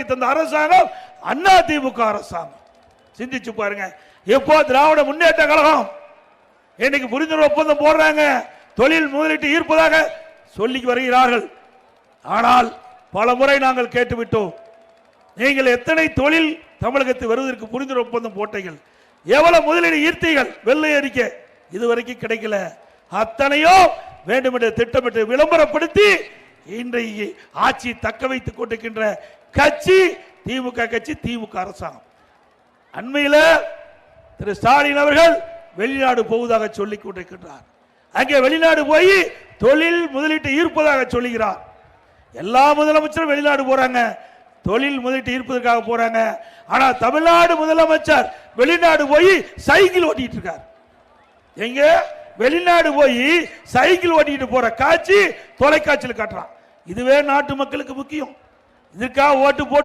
உருவாக்கி தந்த அரசாங்கம் அண்ணா திமுக அரசாங்கம். சிந்திச்சு பாருங்க. எப்போ திராவிட முன்னேற்ற கழகம்? இன்னைக்கு புரிந்துணர்வு ஒப்பந்தம் போடுறாங்க. தொழில் முதலீட்டு ஈர்ப்பதாக சொல்லி வருகிறார்கள். ஆனால் பல முறை நாங்கள் கேட்டுவிட்டோம். நீங்கள் எத்தனை தொழில் தமிழகத்தில் வருவதற்கு புரிந்துணர்வு ஒப்பந்தம் போட்டீர்கள்? எவ்வளவு முதலீடு ஈர்த்தீர்கள்? வெள்ளை அறிக்கை இதுவரைக்கும் கிடைக்கல. அத்தனையோ வேண்டுமென்று திட்டமிட்டு விளம்பரப்படுத்தி இன்றைக்கு ஆட்சி தக்க வைத்துக் கொண்டிருக்கின்ற கட்சி திமுக கட்சி திமுக அரசாங்கம். அண்மையில் திரு ஸ்டாலின் அவர்கள் வெளிநாடு போவதாக சொல்லிக் கொண்டிருக்கின்றார். அங்கே வெளிநாடு போய் தொழில் முதலீட்டு ஈர்ப்பதாக சொல்லுகிறார். எல்லா முதலமைச்சரும் வெளிநாடு போறாங்க. தொழில் முதலீட்டு ஈர்ப்பதற்காக போறாங்க. ஆனா தமிழ்நாடு முதலமைச்சர் வெளிநாடு போய் சைக்கிள் ஓட்டிட்டு இருக்கார். எங்க? வெளிநாடு போய் சைக்கிள் ஓட்டிட்டு போற காட்சி தொலைக்காட்சியில் காட்டுறான். இதுவே நாட்டு மக்களுக்கு முக்கியம். இதுக்காக ஓட்டு போட்டு